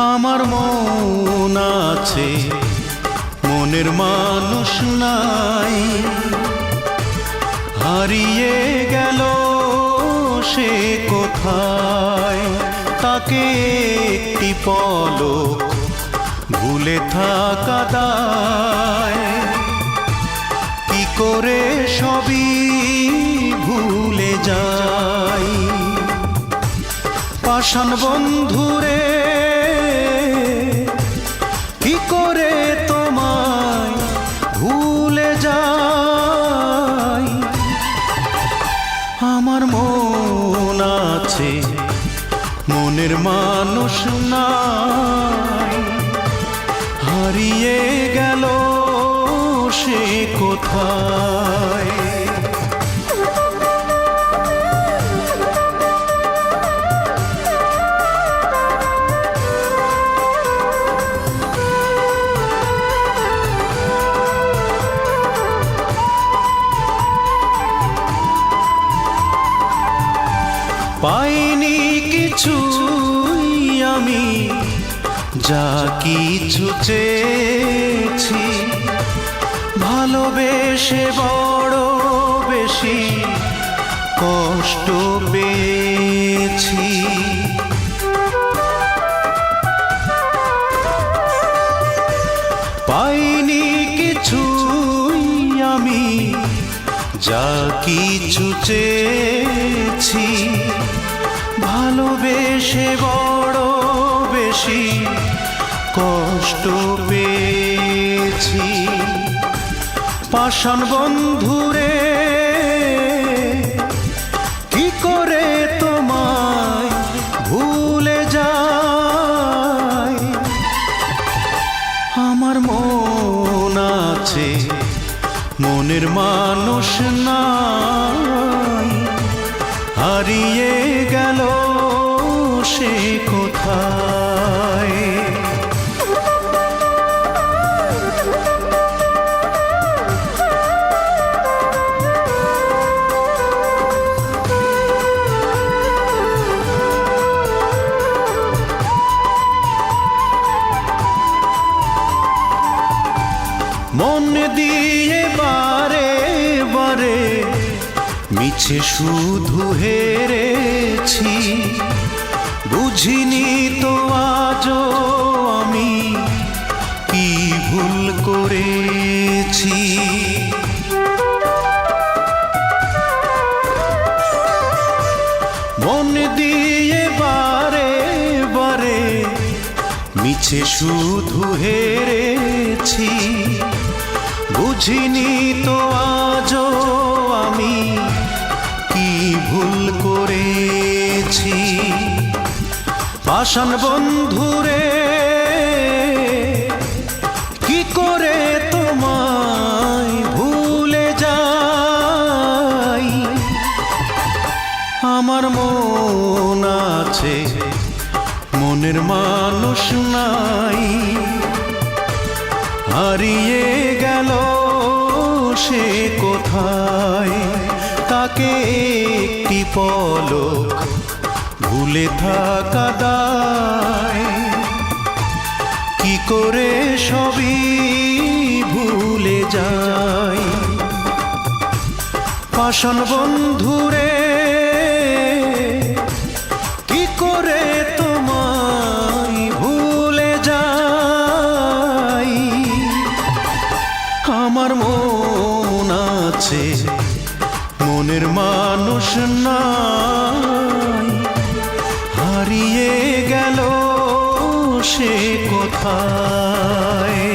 আমার মন আছে, মনের মানুষ নাই। হারিয়ে গেল সে কোথায়? তাকে একটি পলক ভুলে থাকা দায়। কি করে সবই ভুলে যায়? পাষাণ বন্ধুরে করে তোমায় ভুলে যাই। আমার মন আছে মনের মানুষ নাই। হারিয়ে গেল সে কোথায়? পাইনি কিছু আমি। যা কিছু চেয়েছি ভালোবেসে বড় বেশি কষ্ট পেয়েছি। যা কিছু চেয়েছি ভালোবেসে বড় বেশি কষ্ট পেয়েছি। পাষাণ বন্ধুরে মনের মানুষ নাই। হারিয়ে গেল সে কোথায়? মন দিয়ে মিছে শুধু হেরেছি, বুঝিনি তো আজও আমি কি ভুল করেছি। মন দিয়ে বারে বারে মিছে শুধু হেরেছি, বুঝিনি তো পাষাণ বন্ধুরে, কি করে তোমায় ভুলে যাই? আমার মন আছে, মনের মানুষ নাই। হারিয়ে গেল সে কোথায়? তাকে একটি পলক ভুলে থাকা দায়। কি করে সবই ভুলে যাই। পাষাণ বন্ধুরে, কি করে ভুলে আমার মন আছে, মনের মানুষ নাই হারিয়ে গেল সে কোথায়?